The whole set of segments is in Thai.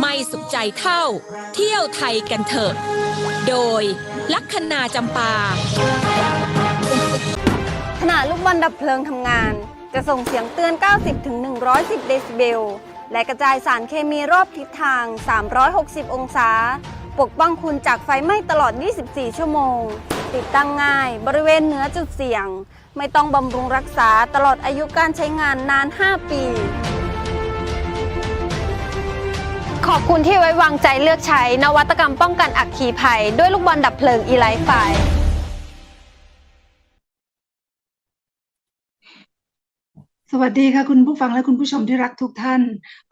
ไม่สุขใจเท่า เที่ยวไทยกันเถอะ โดยลัคนาจำปา ขณะลูกบอลดับเพลิงทำงาน จะส่งเสียงเตือน 90ถึง110 เดซิเบล และกระจายสารเคมีรอบทิศทาง 360 องศา ปกป้องคุณจากไฟไหม้ตลอด 24 ชั่วโมง ติดตั้งง่ายบริเวณเหนือจุดเสี่ยง ไม่ต้องบำรุงรักษาตลอดอายุการใช้งานนาน 5 ปี ขอบคุณที่ไว้วางใจเลือกใช้นวัตกรรมป้องกันอัคคีภัย ด้วยลูกบอลดับเพลิงอีไลฟ์ไฟสวัสดีค่ะคุณผู้ฟังและคุณผู้ชมที่รักทุกท่าน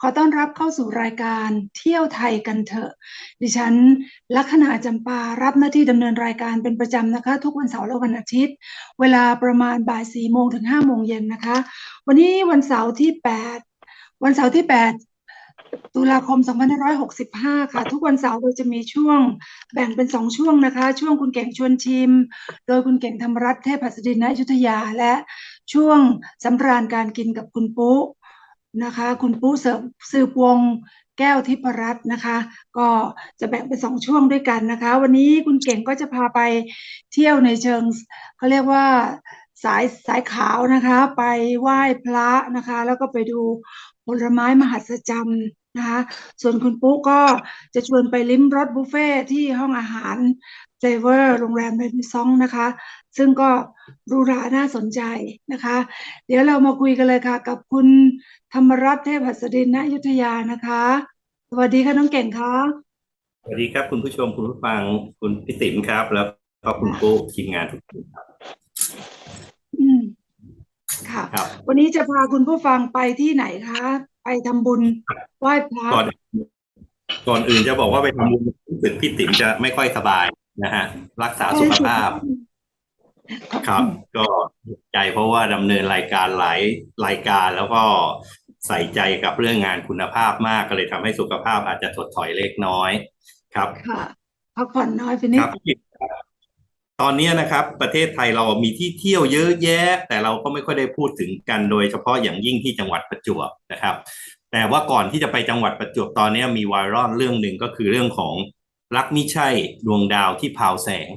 ขอต้อนรับเข้าสู่รายการเที่ยวไทยกันเถอะ ดิฉัน ลัคนาจำปารับหน้าที่ดำเนินรายการเป็นประจำนะคะ ทุกวันเสาร์และวันอาทิตย์ เวลาประมาณบ่ายสี่โมงถึงห้าโมงเย็นนะคะ วันนี้วันเสาร์ที่แปดวันเสาร์ที่แปด ตุลาคม 2565 ค่ะ ทุกวันเสาร์เราจะมีช่วงแบ่งเป็นสองช่วงนะคะ ช่วงคุณเก่งชวนชิม โดยคุณเก่งธรรมรัตน์เทพหัสดินณยุธยา และช่วงสำราญการกินกับคุณปุ๊นะคะ คุณปุ๊เสริมสืบวงแก้วทิพรัตน์นะคะ ก็จะแบ่งเป็นสองช่วงด้วยกันนะคะ วันนี้คุณเก่งก็จะพาไปเที่ยวในเชิงเขาเรียกว่าสายสายขาวนะคะ ไปไหว้พระนะคะ แล้วก็ไปดูผลไม้มหัศจรรย์ นะคะ ส่วนคุณปุ๊ก็จะชวนไปลิ้มรสบุฟเฟ่ที่ห้องอาหารเฟเวอร์โรงแรมเรนซองนะคะ ซึ่งก็หรูหราน่าสนใจนะคะ เดี๋ยวเรามาคุยกันเลยค่ะ กับคุณธรรมรัตน์เทพหัสดินณอยุธยานะคะ สวัสดีค่ะน้องเก่งคะสวัสดีครับคุณผู้ชมคุณผู้ฟังคุณพี่ติ๋มครับ แล้วก็คุณปุ๊ทีมงานทุกท่านครับอืมค่ะครับวันนี้จะพาคุณผู้ฟังไปที่ไหนคะ ไปทำบุญไหว้พระก่อนก่อนอื่นจะบอกว่าไปทำบุญรู้สึกพี่ติ๋มจะไม่ค่อยสบายนะฮะ รักษาสุขภาพ ครับ ก็ใจเพราะว่าดำเนินรายการหลายรายการแล้วก็ใส่ใจกับเรื่องงานคุณภาพมากก็เลยทำให้สุขภาพอาจจะถดถอยเล็กน้อย ครับค่ะพักผ่อนน้อยไปนิดครับ ตอนนี้นะครับประเทศไทยเรามีที่เที่ยวเยอะแยะ แต่เราก็ไม่ค่อยได้พูดถึงกันโดยเฉพาะอย่างยิ่งที่จังหวัดประจวบนะครับ แต่ว่าก่อนที่จะไปจังหวัดประจวบตอนนี้มีไวรัลเรื่องหนึ่งก็คือเรื่องของรักมิใช่ดวงดาวที่พราวแสง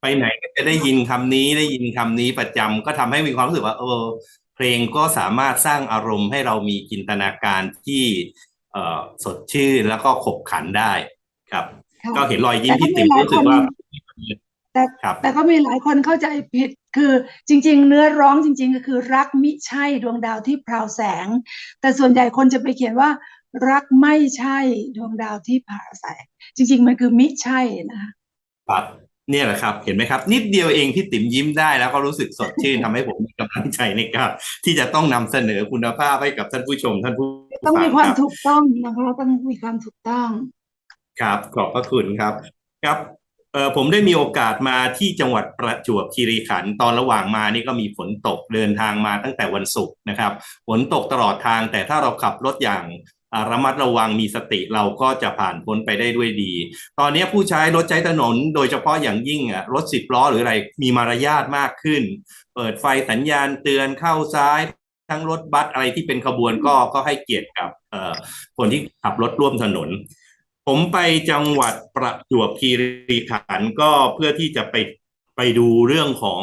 ไปไหนก็จะได้ยินคำนี้ได้ยินคำนี้ประจำก็ทำให้มีความรู้สึกว่าเออเพลงก็สามารถสร้างอารมณ์ให้เรามีจินตนาการที่เอ่อสดชื่นแล้วก็ขบขันได้ครับค่ะก็เห็นรอยยิ้มแต่ก็พี่ติ๋มมีหลายรู้สึกคนว่า แต่ครับแต่ก็มีหลายคนเข้าใจผิดคือจริง ๆ เนื้อร้องจริง ๆ ก็คือรักมิใช่ดวงดาวที่พราวแสง แต่ส่วนใหญ่คนจะไปเขียนว่า รักไม่ใช่ดวงดาวที่พราวแสง จริง ๆ มันคือมิใช่นะคะครับเนี่ยแหละครับ เห็นไหมครับ นิดเดียวเองพี่ติ๋มยิ้มได้แล้วก็รู้สึกสดชื่นทำให้ผมมีกำลังใจในการที่จะต้องนำเสนอคุณภาพให้กับท่านผู้ชมท่านผู้ต้องฟัมีงความรับถูกต้องนะคะต้องมีความถูกต้อง ครับขอบพระคุณครับครับเออผมได้มีโอกาสมาที่จังหวัดประจวบคีรีขันธ์ตอนระหว่างมานี่ก็มีฝนตกเดินทางมาตั้งแต่วันศุกร์นะครับฝนตกตลอดทางแต่ถ้าเราขับรถอย่างระมัดระวังมีสติเราก็จะผ่านพ้นไปได้ด้วยดี ตอนนี้ผู้ใช้รถใช้ถนนโดยเฉพาะอย่างยิ่งรถสิบล้อหรืออะไรมีมารยาทมากขึ้น เปิดไฟสัญญาณเตือนเข้าซ้ายทั้งรถบัสอะไรที่เป็นขบวนก็ก็ให้เกียรติกับคนที่ขับรถร่วมถนน ผมไปจังหวัดประจวบคีรีขันธ์ก็เพื่อที่จะไปไปดูเรื่องของ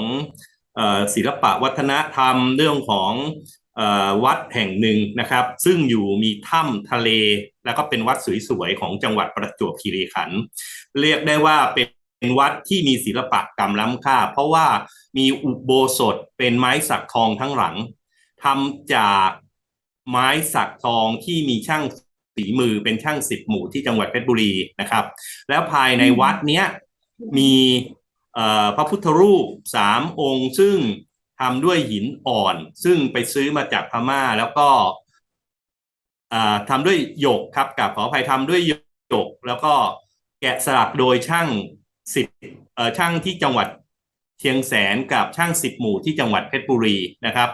ศิลปะวัฒนธรรมเรื่องของอวัดแห่งหนึ่งนะครับ ซึ่งอยู่มีถ้ำทะเล แล้วก็เป็นวัดสวยๆของจังหวัดประจวบคีรีขันธ์เรียกได้ว่าเป็นวัดที่มีศิลปะกรรมล้ำค่า เพราะว่ามีอุโบสถเป็นไม้สักทองทั้งหลังทำจากไม้สักทองที่มีช่าง ฝีมือเป็นช่างสิบหมู่ที่จังหวัดเพชรบุรีนะครับ แล้วภายในวัดเนี้ยมีเอ่อพระพุทธรูปสามองค์ ซึ่งทำด้วยหินอ่อน ซึ่งไปซื้อมาจากพม่าแล้วก็อ่าทำด้วยหยกครับกับขออภัยทำด้วยหยก แล้วก็แกะสลักโดยช่างสิบเอ่อช่างที่จังหวัดเชียงแสนกับช่างสิบหมู่ที่จังหวัดเพชรบุรีนะครับ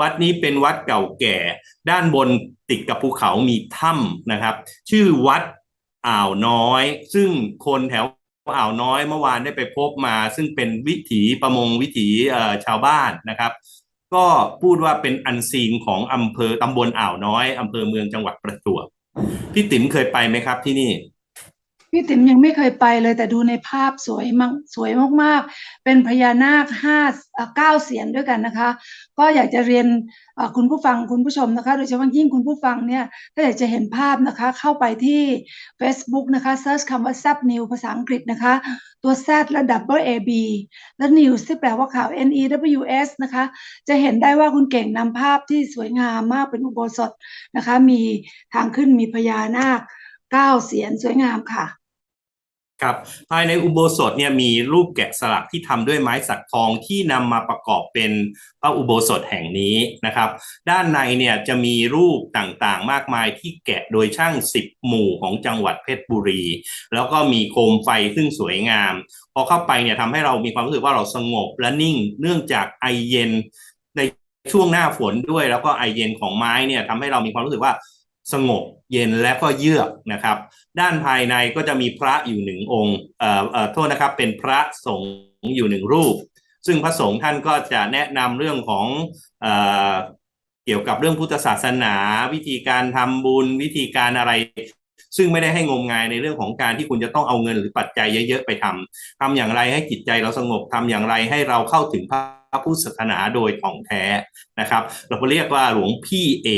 วัดนี้เป็นวัดเก่าแก่ ด้านบนติดกับภูเขามีถ้ำนะครับ ชื่อวัดอ่าวน้อย ซึ่งคนแถวอ่าวน้อยเมื่อวานได้ไปพบมา ซึ่งเป็นวิถีประมงวิถีชาวบ้านนะครับ ก็พูดว่าเป็นอันซีนของอำเภอตำบลอ่าวน้อยอำเภอเมืองจังหวัดประจวบพี่ติ๋มเคยไปไหมครับที่นี่ พี่ติ๋มยังไม่เคยไปเลยแต่ดูในภาพสวยมากสวยมากๆ เป็นพญานาคห้าเก้าเสียนด้วยกันนะคะ ก็อยากจะเรียนคุณผู้ฟังคุณผู้ชมนะคะ โดยเฉพาะยิ่งคุณผู้ฟังเนี่ยถ้าอยากจะเห็นภาพนะคะเข้าไปที่ Facebook นะคะ search คำว่า Zap News ภาษาอังกฤษนะคะ ตัว Z และ Double A B และ News ที่แปลว่าข่าว N E W S นะคะ จะเห็นได้ว่าคุณเก่งนำภาพที่สวยงามมากเป็นอุโบสถนะคะ มีทางขึ้นมีพญานาคเก้าเสียนสวยงามค่ะ ครับภายในอุโบสถเนี่ยมีรูปแกะสลักที่ทำด้วยไม้สักทองที่นำมาประกอบเป็นพระอุโบสถแห่งนี้นะครับ ด้านในเนี่ยจะมีรูปต่างๆ มากมายที่แกะโดยช่างสิบหมู่ของจังหวัดเพชรบุรี แล้วก็มีโคมไฟซึ่งสวยงาม พอเข้าไปเนี่ยทำให้เรามีความรู้สึกว่าเราสงบและนิ่งเนื่องจากไอเย็นในช่วงหน้าฝนด้วยแล้วก็ไอเย็นของไม้เนี่ยทำให้เรามีความรู้สึกว่า สงบเย็นและก็เยือกนะครับ ด้านภายในก็จะมีพระอยู่หนึ่งองค์เอ่อเอ่อโทษนะครับเป็นพระสงฆ์อยู่หนึ่งรูป ซึ่งพระสงฆ์ท่านก็จะแนะนำเรื่องของเอ่อเกี่ยวกับเรื่องพุทธศาสนา วิธีการทำบุญวิธีการอะไร ซึ่งไม่ได้ให้งมงายในเรื่องของการที่คุณจะต้องเอาเงินหรือปัจจัยเยอะๆไปทำทำอย่างไรให้จิตใจเราสงบทำอย่างไรให้เราเข้าถึงพระพุทธศาสนาโดยถ่องแท้นะครับ เราเรียกว่าหลวงพี่เอ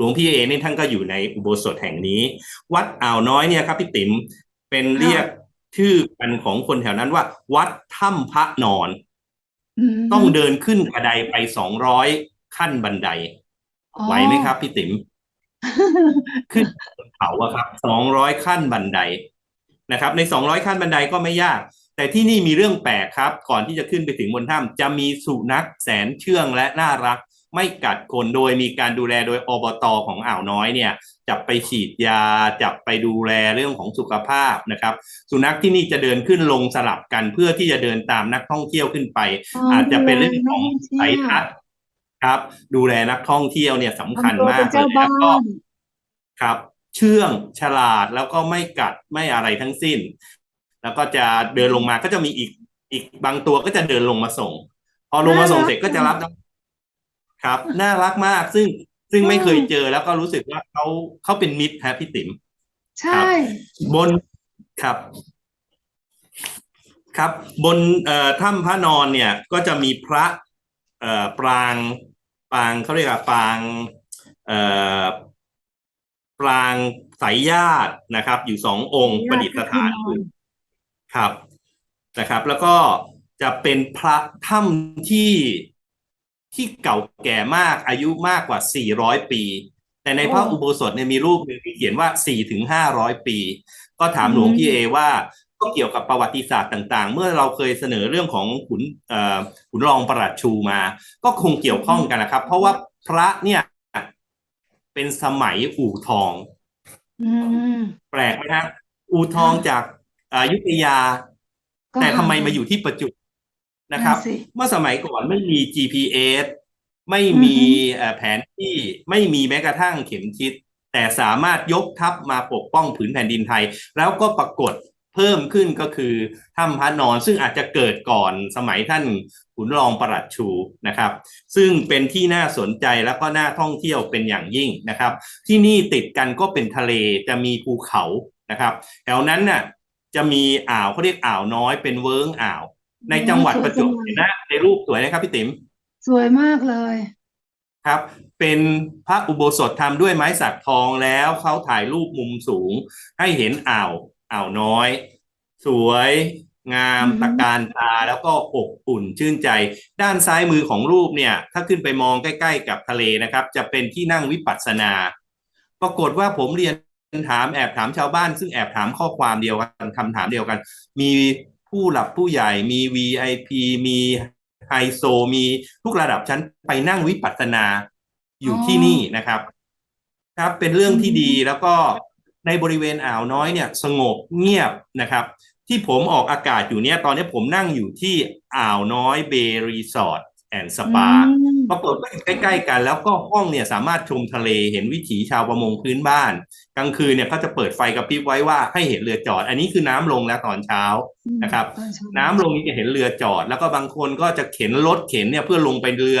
ลวงพี่เอนี่ท่านก็อยู่ในอุโบสถแห่งนี้ วัดอ่าวน้อยเนี่ยครับพี่ติ๋มเป็นเรียกชื่อกันของคนแถวนั้นว่า วัดถ้ำพระนอนมต้องเดินขึ้นกระไดไปสองร้อยขั้นบันไดอ๋อไหวไหมครับพี่ติ๋มขึ้นเขาอะครับสองร้อยขั้นบันไดนะครับ ในสองร้อยขั้นบันไดก็ไม่ยาก แต่ที่นี่มีเรื่องแปลกครับ ก่อนที่จะขึ้นไปถึงบนถ้ำจะมีสุนัขแสนเชื่องและน่ารัก ไม่กัดคนโดยมีการดูแลโดยอบตของอ่าวน้อยเนี่ยจับไปฉีดยาจับไปดูแลเรื่องของสุขภาพนะครับ สุนัขที่นี่จะเดินขึ้นลงสลับกันเพื่อที่จะเดินตามนักท่องเที่ยวขึ้นไป อาจจะเป็นเรื่องของสายทัศน์ครับ ดูแลนักท่องเที่ยวเนี่ยสำคัญทำตัวมาเป็กนเลเจ้ายแล้วบ้าก็นครับ เชื่องฉลาดแล้วก็ไม่กัดไม่อะไรทั้งสิ้น แล้วก็จะเดินลงมาก็จะมีอีกอีกบางตัวก็จะเดินลงมาส่ง พอลงมาส่งเสร็จก็จะรับ ครับ น่ารักมากซึ่งซึ่งไม่เคยเจอแล้วก็รู้สึกว่าเขาเขาเป็นมิตรฮะพี่ติ๋มใช่ บนครับ ครับ บนเอ่อถ้ำพระนอนเนี่ย ก็จะมีพระเอ่อปรางปรางเขาเรียกว่าปรางเอ่อปรางสายญาตินะครับ อยู่สององค์ประดิษฐานอยู่ครับนะครับ แล้วก็จะเป็นพระถ้ำที่ ที่เก่าแก่มากอายุมากกว่า 400 ปี แต่ในพระอุโบสถเนี่ยมีรูปหนึ่งที่เขียนว่า4ถึง500 ปี ก็ถามหลวงพี่เอว่าก็เกี่ยวกับประวัติศาสตร์ต่างๆ เมื่อเราเคยเสนอเรื่องของขุนเอ่อขุนรองประหลัดชูมา ก็คงเกี่ยวข้องกันนะครับ เพราะว่าพระเนี่ยเป็นสมัยอู่ทองอืมแปลกไหมครับอู่ทองจากอายุทยาก็แต่ทำไมหมาอยู่ที่ประจุ นะครับนั่นสิเมื่อสมัยก่อนไม่มี GPS ไม่มีอือฮึเอ่อแผนที่ไม่มีแม้กระทั่งเข็มทิศแต่สามารถยกทัพมาปกป้องผืนแผ่นดินไทย แล้วก็ปรากฏเพิ่มขึ้นก็คือถ้ำพระนอนซึ่งอาจจะเกิดก่อนสมัยท่านขุนรองประหลัดชูนะครับ ซึ่งเป็นที่น่าสนใจแล้วก็น่าท่องเที่ยวเป็นอย่างยิ่งนะครับ ที่นี่ติดกันก็เป็นทะเลจะมีภูเขานะครับ แถวนั้นน่ะจะมีอ่าวเขาเรียกอ่าวน้อยเป็นเวิ้งอ่าว ในจังหวัดประจวบเห็นนะในรูปสวยนะครับพี่ติ๋มสวยมากเลยครับ เป็นพระอุโบสถทำด้วยไม้สักทองแล้วเขาถ่ายรูปมุมสูง ให้เห็นอ่าวอ่าวน้อย สวยงามอือฮึตะการตาแล้วก็อบอุ่นชื่นใจ ด้านซ้ายมือของรูปเนี่ย ถ้าขึ้นไปมองใกล้ ๆ กับทะเลนะครับ จะเป็นที่นั่งวิปัสสนา ปรากฏว่าผมเรียนถามแอบถามชาวบ้าน ซึ่งแอบถามข้อความเดียวกันคำถามเดียวกัน มี ผู้หลักผู้ใหญ่มี VIP มีไฮโซมีทุกระดับชั้นไปนั่งวิปัสสนาอยู่ที่นี่นะครับ ครับเป็นเรื่องที่ดีแล้วก็ในบริเวณอ่าวน้อยเนี่ย สงบเงียบนะครับ ที่ผมออกอากาศอยู่เนี่ย ตอนนี้ผมนั่งอยู่ที่อ่าวน้อยเบรีสอร์ท แอนด์สปาอืมปรากฏว่าอยู่ใกล้ ๆ กันแล้วก็ห้องเนี่ยสามารถชมทะเลเห็นวิถีชาวประมงพื้นบ้าน กลางคืนเนี่ยเขาจะเปิดไฟกระพริบไว้ว่าให้เห็นเรือจอด อันนี้คือน้ำลงแล้วตอนเช้านะครับ น้ำลงนี่จะเห็นเรือจอด แล้วก็บางคนก็จะเข็นรถเข็นเนี่ยเพื่อลงไปเรือ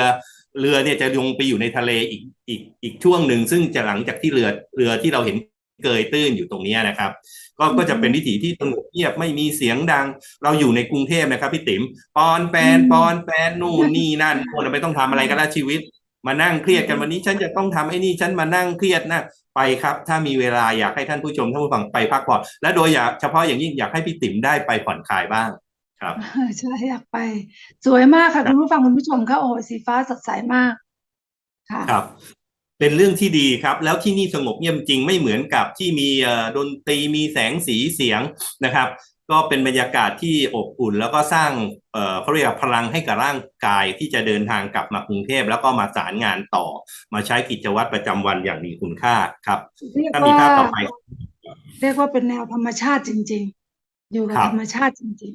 เรือเนี่ยจะลงไปอยู่ในทะเลอีกอีกอีกช่วงหนึ่งซึ่งจะหลังจากที่เรือเรือที่เราเห็น เกยตื้นอยู่ตรงเนี้ยนะครับ ก็ก็จะเป็นวิถีที่สงบเงียบไม่มีเสียงดัง เราอยู่ในกรุงเทพนะครับพี่ติ๋มปอนแปนปอนแปนนู่นนี่นั่นคนเราไม่ต้องทำอะไรกันแล้วชีวิต มานั่งเครียดกันวันนี้ฉันจะต้องทำไอ้นี่ฉันมานั่งเครียดนะไปครับ ถ้ามีเวลาอยากให้ท่านผู้ชมท่านผู้ฟังไปพักผ่อนและโดยอยากเฉพาะอย่างยิ่งอยากให้พี่ติ๋มได้ไปผ่อนคลายบ้างครับใช่อยากไป สวยมากค่ะคุณผู้ฟังคุณผู้ชมค่ะโอ้โหสีฟ้าสดใสมากค่ะครับ เป็นเรื่องที่ดีครับ แล้วที่นี่สงบเงียบจริงไม่เหมือนกับที่มีเอ่อดนตรีมีแสงสีเสียงนะครับ ก็เป็นบรรยากาศที่อบอุ่น แล้วก็สร้างเอ่อเขาเรียกว่าพลังให้กับร่างกายที่จะเดินทางกลับมากรุงเทพแล้วก็มาสารงานต่อ มาใช้กิจวัตรประจำวันอย่างมีคุณค่าครับเรียกถ้ามีว่าภาพต่อไป เรียกว่าเป็นแนวธรรมชาติจริง ๆ อยู่กับครับธรรมชาติจริง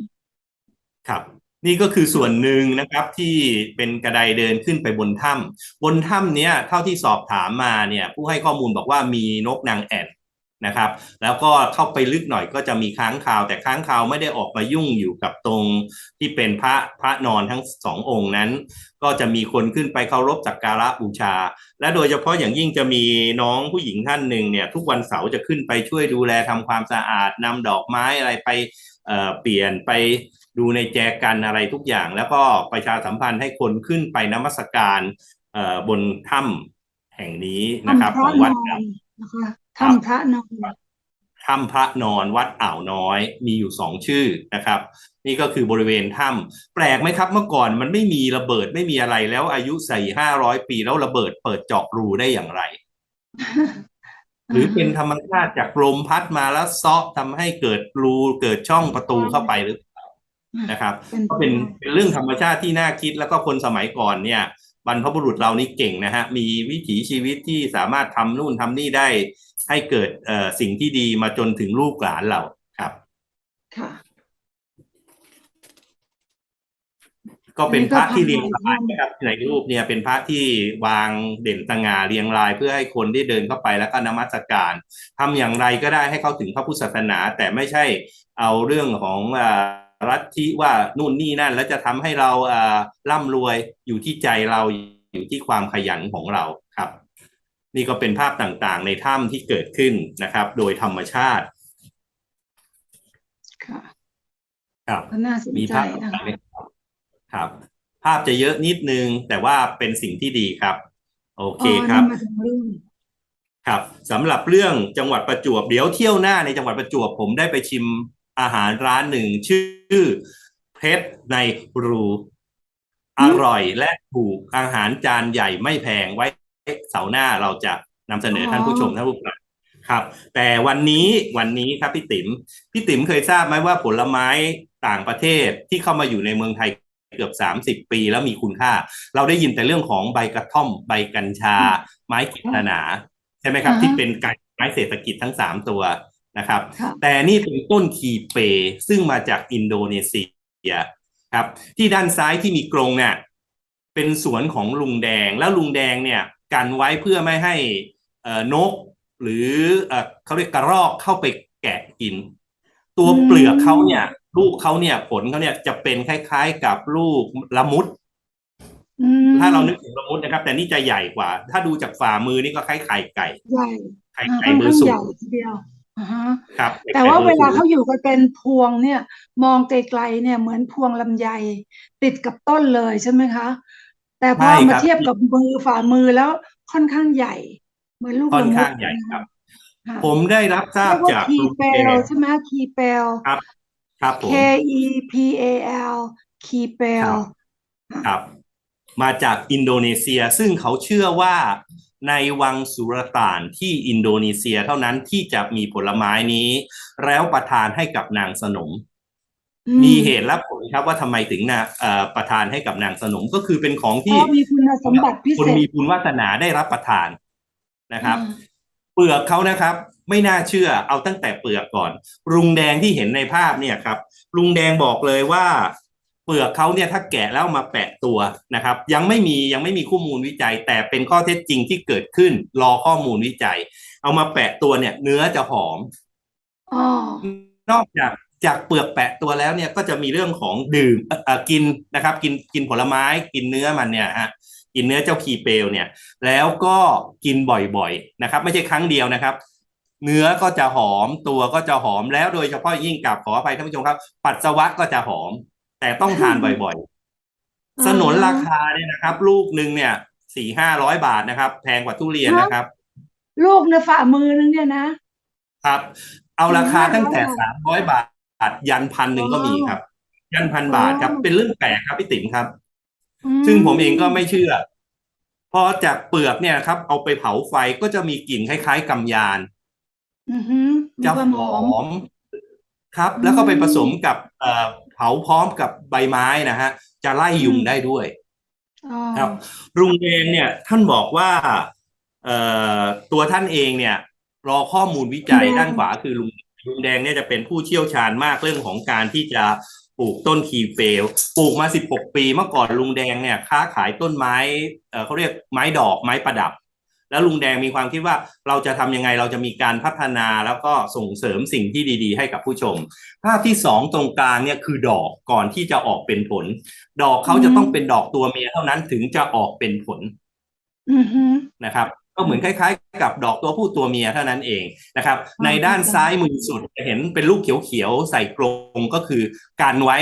ครับ นี่ก็คือส่วนหนึ่งนะครับที่เป็นกระไดเดินขึ้นไปบนถ้ำบนถ้ำเนี้ยเท่าที่สอบถามมาเนี่ยผู้ให้ข้อมูลบอกว่ามีนกนางแอ่นนะครับ แล้วก็เข้าไปลึกหน่อยก็จะมีค้างคาว แต่ค้างคาวไม่ได้ออกมายุ่งอยู่กับตรงที่เป็นพระพระนอนทั้งสององค์นั้น ก็จะมีคนขึ้นไปเคารพสักการะบูชา และโดยเฉพาะอย่างยิ่งจะมีน้องผู้หญิงท่านหนึ่งเนี่ยทุกวันเสาร์จะขึ้นไปช่วยดูแลทำความสะอาดนำดอกไม้อะไรไปเเปลี่ยนไป ดูในแจกันอะไรทุกอย่าง แล้วก็ประชาสัมพันธ์ให้คนขึ้นไปนมัสการเอ่อบนถ้ำแห่งนี้ๆนะครับถ้ำพขระองนวัอดนนะคะครับถ้ำพระนอนถ้ำพระนอนวัดอ่าวน้อยมีอยู่สองชื่อนะครับ นี่ก็คือบริเวณถ้ำแปลกไหมครับเมื่อก่อนมันไม่มีระเบิดไม่มีอะไรแล้วอายุใส่ห้าร้อยปีแล้วระเบิดเปิดเจาะรูได้อย่างไร หรือเป็นธรรมชาติจากลมพัดมาแล้วเซาะทำให้เกิดรูเกิดช่องประตูเข้าไปหรือเปล่า นะครับเป็นก็เป็นเป็นเรื่องธรรมชาติที่น่าคิดแล้วก็คนสมัยก่อนเนี่ยบรรพบุรุษเรานี่เก่งนะฮะมีวิถีชีวิตที่สามารถทำนู่นทำนี่ได้ให้เกิดเอ่อสิ่งที่ดีมาจนถึงลูกหลานเราครับค่ะ ก็เป็นพระที่เรียงอันรายนี้ก็นะครับในรูปเนี่ยเป็นพระที่วางเด่นสง่าเรียงรายเพื่อให้คนได้เดินเข้าไปแล้วก็นมัสการทำอย่างไรก็ได้ให้เข้าถึงพระพุทธศาสนา แต่ไม่ใช่เอาเรื่องของอ่า รัฐที่ว่านู่นนี่นั่น แล้วจะทำให้เราอ่าร่ำรวยอยู่ที่ใจเราอยู่ที่ความขยันของเราครับ นี่ก็เป็นภาพต่างๆ ในถ้ำที่เกิดขึ้นนะครับ โดยธรรมชาติค่ะครับก็น่าสนมีใจภาพนะต่างคะๆไหมครับครับ ภาพจะเยอะนิดนึง แต่ว่าเป็นสิ่งที่ดีครับ โอเคอ๋อครับนี่มาถึงเรื่องครับสำหรับเรื่องจังหวัดประจวบเดี๋ยวเที่ยวหน้าในจังหวัดประจวบผมได้ไปชิม อาหารร้านหนึ่งชื่อเพชรในรู อร่อยและถูกอาหารจานใหญ่ไม่แพงไว้เสาร์หน้าเราจะนำเสนอท่านผู้ชมท่านผู้ฟังครับ แต่วันนี้วันนี้ครับพี่ติ๋มพี่ติ๋มเคยทราบไหมว่าผลไม้ต่างประเทศที่เข้ามาอยู่ในเมืองไทยเกือบสามสิบปีแล้วมีคุณค่า เราได้ยินแต่เรื่องของใบกระท่อม ใบกัญชา ไม้กิตนาใช่ไหมครับอ่าฮะที่เป็นการไม้เศรษฐกิจทั้งสามตัว นะครับค่ะแต่นี่เป็นต้นคีเป ซึ่งมาจากอินโดนีเซียครับที่ด้านซ้ายที่มีกรงเนี่ยเป็นสวนของลุงแดงแล้วลุงแดงเนี่ยกันไว้เพื่อไม่ให้เอ่อนก หรือเอ่อเขาเรียกกระรอกเข้าไปแกะกิน ตัวเปลือกเขาเนี่ยลูกเขาเนี่ยผลเขาเนี่ยจะเป็นคล้ายๆกับลูกละมุดอืมถ้าเรานึกถึงละมุดนะครับ แต่นี่จะใหญ่กว่า ถ้าดูจากฝ่ามือนี่ก็คล้ายไข่ไก่ใหญ่ไข่อ่าไก่ค่อนเบอข้าง ร์ศูใหนญ่ย์ทีเดียวอ่าฮะครับ แต่ว่าเวลาไข่เขาบอร์ศูนย์อยู่กันเป็นพวงเนี่ย มองไกลๆเนี่ยเหมือนพวงลำไย ติดกับต้นเลยใช่ไหมคะ แต่พอใช่มาครับเทียบกับมือฝ่ามือแล้วค่อนข้างใหญ่ เหมือนลูกค่อนละมุข้าดงใหญ่ครับค่ะผมได้รับทราบเรียกว่าจากคีลุงเปแดลงใช่ไหมคีเปลครับ ครับผม K E P A L คีเปลครับครับ มาจากอินโดนีเซียซึ่งเขาเชื่อว่า ในวังสุรต่านที่อินโดนีเซียเท่านั้นที่จะมีผลไม้นี้ แล้วประทานให้กับนางสนมอืมีเหตุและผลครับว่าทำไมถึงนะเอ่อประทานให้กับนางสนมก็คือเป็นของเพที่ราะมีคุณสมบัติพิคนเศษมีบุญวาสนาได้รับประทานนะครับอ่าเปลือกเขานะครับ ไม่น่าเชื่อเอาตั้งแต่เปลือกก่อนลุงแดงที่เห็นในภาพเนี่ยครับลุงแดงบอกเลยว่า เปลือกเขาเนี่ยถ้าแกะแล้วมาแปะตัวนะครับ ยังไม่มียังไม่มีข้อมูลวิจัย แต่เป็นข้อเท็จจริงที่เกิดขึ้น รอข้อมูลวิจัย เอามาแปะตัวเนี่ย เนื้อจะหอมอ๋อนอกจากจากเปลือกแปะตัวแล้วเนี่ยก็จะมีเรื่องของดื่มเอ่อเอ่อกินนะครับ กินกินผลไม้กินเนื้อมันเนี่ยฮะกินเนื้อเจ้าคีเปลเนี่ย แล้วก็กินบ่อยๆนะครับ ไม่ใช่ครั้งเดียวนะครับ เนื้อก็จะหอมตัวก็จะหอมแล้วโดยเฉพาะยิ่งกับขออภัยท่านผู้ชมครับ ปัสสาวะก็จะหอม แต่ต้องทานบ่อยๆ สนนราคาเนี่ยนะครับ ลูกหนึ่งเนี่ยสี่ห้าร้อยบาทนะครับ แพงกว่าทุเรียนนะครับ ลูกในฝ่ามือนึงเนี่ยนะครับ เอาราคาตั้งแต่400สามร้อยบาท ยันพันหนึ่งก็มีครับ ยันพันบาทครับอ๋อเป็นเรื่องแปลกครับพี่ติ๋มครับอืซึ่งผมเองก็ไม่เชื่อพอจากเปลือกเนี่ยครับ เอาไปเผาไฟก็จะมีกลิ่นคล้าย ๆกำยานอือหือมีจะความหหออมมครับอืมแล้วก็ไปผสมกับ เอ่อเผาพร้อมกับใบไม้นะฮะจะไล่ยุงอืมได้ด้วยอ๋อครับลุงแดงเนี่ยท่านบอกว่าเอ่อตัวท่านเองเนี่ย รอข้อมูลวิจัยด้านขวาคือลุงลุงแดงเนี่ยจะเป็นผู้เชี่ยวชาญมากเรื่องของการที่จะปลูกต้นคีเฟลปลูกมา 16 ปี เมื่อก่อนลุงแดงเนี่ยค้าขายต้นไม้เอ่อเขาเรียกไม้ดอกไม้ประดับ แล้วลุงแดงมีความคิดว่าเราจะทำยังไงเราจะมีการพัฒนาแล้วก็ส่งเสริมสิ่งที่ดี ๆ ให้กับผู้ชม ภาพที่สองตรงกลางเนี่ยคือดอกก่อนที่จะออกเป็นผล ดอกเขาจะต้องเป็นดอกตัวเมียเท่านั้นถึงจะออกเป็นผลอือหือนะครับก็เหมือนคล้ายๆ กับดอกตัวผู้ตัวเมียเท่านั้นเองนะครับอ๋อในด้านเข้าใจซ้ายมือสุดจะเห็นเป็นลูกเขียวๆใส่กรงก็คือกันไว้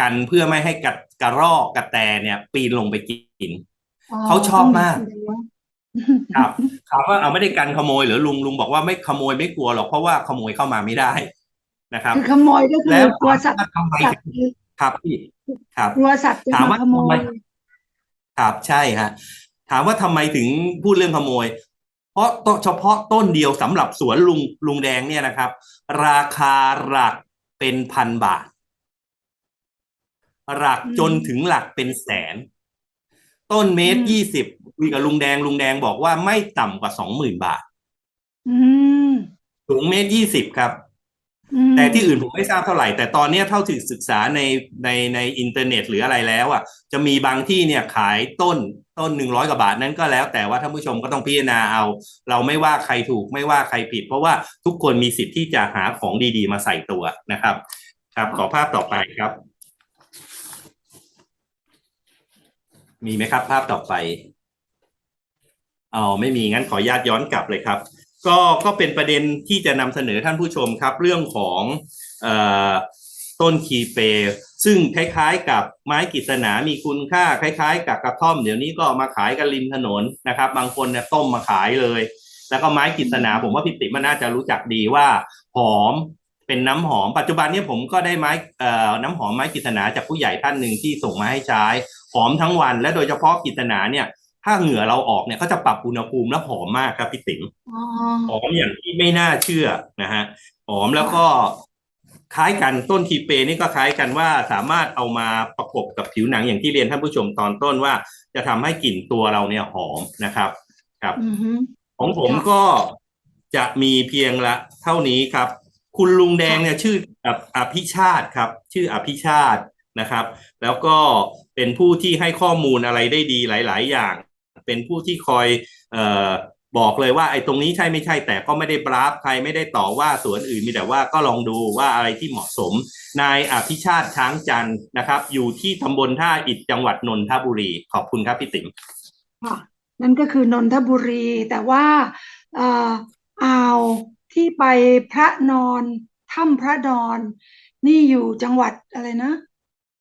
กันเพื่อไม่ให้กระกระรอกกระแตเนี่ย ปีนลงไปกิน เขาชอบมาก ครับถามว่าเอาไม่ได้กันขโมยเหรือลุงลุงบอกว่าไม่ขโมยไม่กลัวหรอกเพราะว่าขโมยเข้ามาไม่ได้นะครับคือขโมยก็คืแล้อวกลัวสัตว์ทำไมสัตว์ครับพี่ครับกลัวสัตว์จะถามมาว่าขโมทำไมยครับใช่ฮะถามว่าทำไมถึงพูดเรื่องขโมย เพราะต้นเฉพาะต้นเดียวสำหรับสวนลุงลุงแดงเนี่ยนะครับ ราคาหลักเป็นพันบาท หลักอืมจนถึงหลักเป็นแสน ต้นเมตรอืมยี่สิบ คุยกับลุงแดงลุงแดงบอกว่าไม่ต่ำกว่าสองหมื่นบาทอืมสูงเมตรยี่สิบครับอืมแต่ที่อื่นผมไม่ทราบเท่าไหร่ แต่ตอนเนี้ยเท่าที่ศึกษาในในในอินเทอร์เน็ตหรืออะไรแล้วอะ จะมีบางที่เนี่ยขายต้นต้นหนึ่งร้อยกว่าบาทนั้นก็แล้ว แต่ว่าท่านผู้ชมก็ต้องพิจารณาเอา เราไม่ว่าใครถูกไม่ว่าใครผิด เพราะว่าทุกคนมีสิทธิ์ที่จะหาของดีๆ มาใส่ตัวนะครับ ครับขอภาพต่อไปครับ มีไหมครับภาพต่อไป อ๋อไม่มีงั้นขออนุญาตย้อนกลับเลยครับ ก็ก็เป็นประเด็นที่จะนำเสนอท่านผู้ชมครับ เรื่องของอต้นคีเป ซึ่งคล้ายๆ กับไม้กฤษณามีคุณค่า คล้ายๆ กับกระท่อมเดี๋ยวนี้ก็มาขายกันริมถนนนะครับ บางคนเนี่ยต้มมาขายเลย แล้วก็ไม้กฤษณาผมว่าพี่ติ๋มมันน่าจะรู้จักดีว่าหอมเป็นน้ำหอม ปัจจุบันนี้ผมก็ได้ไม้เอ่อน้ำหอมไม้กฤษณาจากผู้ใหญ่ท่านหนึ่งที่ส่งมาให้ใช้หอมทั้งวัน และโดยเฉพาะกฤษณาเนี่ย ถ้าเหงื่อเราออกเนี่ยก็จะปรับอุณหภูมิแล้วหอมมากครับพี่ติ๋มอ๋อหอมอย่างที่ไม่น่าเชื่อนะฮะหอมแล้วก็คล้ายกันต้นทีเปนี่ก็คล้ายกันว่าสามารถเอามาประกบกับผิวหนังอย่างที่เรียนท่านผู้ชมตอนต้นว่า จะทำให้กลิ่นตัวเราเนี่ยหอมนะครับ ครับอือหือของผมค่ะก็จะมีเพียงละเท่านี้ครับ คุณลุงแดงเนี่ยชื่อออภิชาติครับ ชื่ออภิชาตินะครับ แล้วก็เป็นผู้ที่ให้ข้อมูลอะไรได้ดีหลาย ๆ อย่าง เป็นผู้ที่คอยออบอกเลยว่าไอ้ตรงนี้ใช่ไม่ใช่แต่ก็ไม่ได้บราฟใครไม่ได้ต่อว่าสวนอื่นมีแต่ว่าก็ลองดูว่าอะไรที่เหมาะสม นายอภิชาติช้างจันนะครับ อยู่ที่ตำบลท่าอิฐจังหวัดนนทบุรี ขอบคุณครับพี่ติ๋มค่ะนั่นก็คือนนทบุรี แต่ว่าเอ่ออ่าวที่ไปพระนอนถ้ำพระนอน นี่อยู่จังหวัดอะไรนะ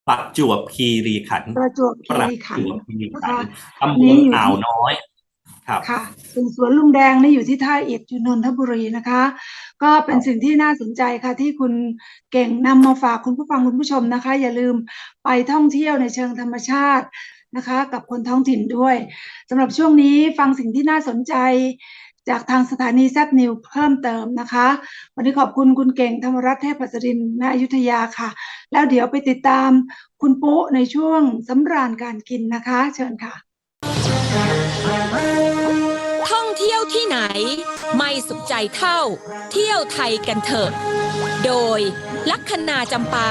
ประจวบคีรีขันธ์ประจวบคีประรีขัจนวธ์บคีรีนะขัคะนธ์ตำบนี่ลอยู่อ่าวที่น้อย ครับค่ะส่วนสวนลุงแดงนี่อยู่ที่ท่าอิฐอยู่นนทบุรีนะคะ ก็เป็นสิ่งที่น่าสนใจค่ะ ที่คุณเก่งนำมาฝากคุณผู้ฟังคุณผู้ชมนะคะ อย่าลืมไปท่องเที่ยวในเชิงธรรมชาตินะคะ กับคนท้องถิ่นด้วยสำหรับช่วงนี้ฟังสิ่งที่น่าสนใจ จากทางสถานีแซบนิวเพิ่มเติมนะคะ วันนี้ขอบคุณคุณเก่งธรรมรัตน์เทพปัสรินณอยุธยาค่ะ แล้วเดี๋ยวไปติดตามคุณปุ๊ในช่วงสำราญการกินนะคะ เชิญค่ะ ท่องเที่ยวที่ไหน ไม่สุขใจเท่า เที่ยวไทยกันเถอะ โดยลัคนาจำปา